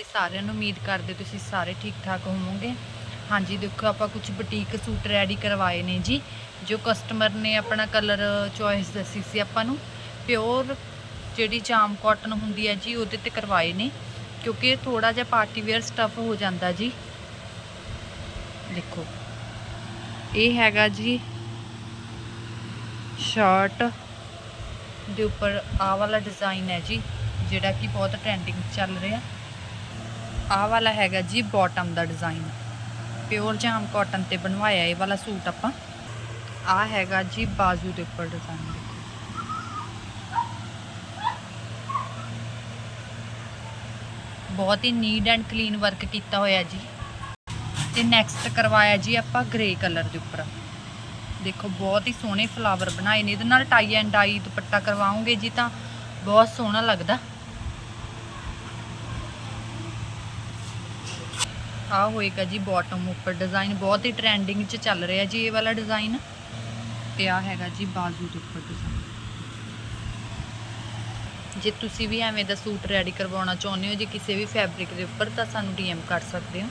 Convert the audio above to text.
ਜੀ ਸਾਰਿਆਂ ਨੂੰ ਉਮੀਦ ਕਰਦੇ ਤੁਸੀਂ ਸਾਰੇ ਠੀਕ ਠਾਕ ਹੋਵੋਗੇ। ਹਾਂਜੀ, ਦੇਖੋ, ਆਪਾਂ ਕੁਝ ਬੁਟੀਕ ਸੂਟ ਰੈਡੀ ਕਰਵਾਏ ਨੇ ਜੀ, ਜੋ ਕਸਟਮਰ ਨੇ ਆਪਣਾ ਕਲਰ ਚੋਇਸ ਦੱਸੀ ਸੀ ਆਪਾਂ ਨੂੰ। ਪਿਓਰ ਜਿਹੜੀ ਜਾਮ ਕਾਟਨ ਹੁੰਦੀ ਹੈ ਜੀ, ਉਹਦੇ ਤੇ ਕਰਵਾਏ ਨੇ, ਕਿਉਂਕਿ ਇਹ ਥੋੜਾ ਜਿਹਾ ਪਾਰਟੀ ਵੇਅਰ ਸਟਫ ਹੋ ਜਾਂਦਾ ਜੀ। ਦੇਖੋ, ਇਹ ਹੈਗਾ ਜੀ ਸ਼ਰਟ ਦੇ ਉੱਪਰ ਆ ਵਾਲਾ ਡਿਜ਼ਾਈਨ ਹੈ ਜੀ, ਜਿਹੜਾ ਕਿ ਬਹੁਤ ਟ੍ਰੈਂਡਿੰਗ ਚੱਲ ਰਿਹਾ। ਆਹ ਵਾਲਾ ਹੈਗਾ ਜੀ ਬਾਟਮ ਦਾ ਡਿਜ਼ਾਈਨ ਪਿਓਰ ਜਾਮ ਕਾਟਨ ਤੇ ਬਣਵਾਇਆ ਇਹ ਵਾਲਾ ਸੂਟ ਆਪਾਂ। ਆਹ ਹੈਗਾ ਜੀ ਬਾਜ਼ੂ ਦੇ ਉੱਪਰ ਡਿਜ਼ਾਈਨ ਬਹੁਤ ਹੀ ਨੀਟ ਐਂਡ ਕਲੀਨ ਵਰਕ ਕੀਤਾ ਹੋਇਆ ਜੀ। ਤੇ ਨੈਕਸਟ ਕਰਵਾਇਆ ਜੀ ਆਪਾਂ ਗ੍ਰੇ ਕਲਰ ਦੇ ਉੱਪਰ। ਦੇਖੋ, ਬਹੁਤ ਹੀ ਸੋਹਣੇ ਫਲਾਵਰ ਬਣਾਏ ਨੇ। ਇਹਦੇ ਨਾਲ ਟਾਈ ਐਂਡ ਡਾਈ ਦੁਪੱਟਾ ਕਰਵਾਉਂਗੇ ਜੀ ਤਾਂ ਬਹੁਤ ਸੋਹਣਾ ਲੱਗਦਾ। ਆ ਹੋਏਗਾ ਜੀ ਬਾਟਮ ਉੱਪਰ ਡਿਜ਼ਾਈਨ ਬਹੁਤ ਹੀ ਟ੍ਰੈਂਡਿੰਗ 'ਚ ਚੱਲ ਰਿਹਾ ਜੀ ਇਹ ਵਾਲਾ ਡਿਜ਼ਾਈਨ ਤੇ ਆ ਹੈਗਾ ਜੀ ਬਾਜ਼ੂ ਦੇ ਉੱਪਰ ਡਿਜ਼ਾਈਨ ਜੇ ਤੁਸੀਂ ਵੀ ਐਵੇਂ ਦਾ ਸੂਟ ਰੈਡੀ ਕਰਵਾਉਣਾ ਚਾਹੁੰਦੇ ਹੋ, ਜੇ ਕਿਸੇ ਵੀ ਫੈਬਰਿਕ ਦੇ ਉੱਪਰ, ਤਾਂ ਸਾਨੂੰ ਡੀਐਮ ਕਰ ਸਕਦੇ ਹੋ।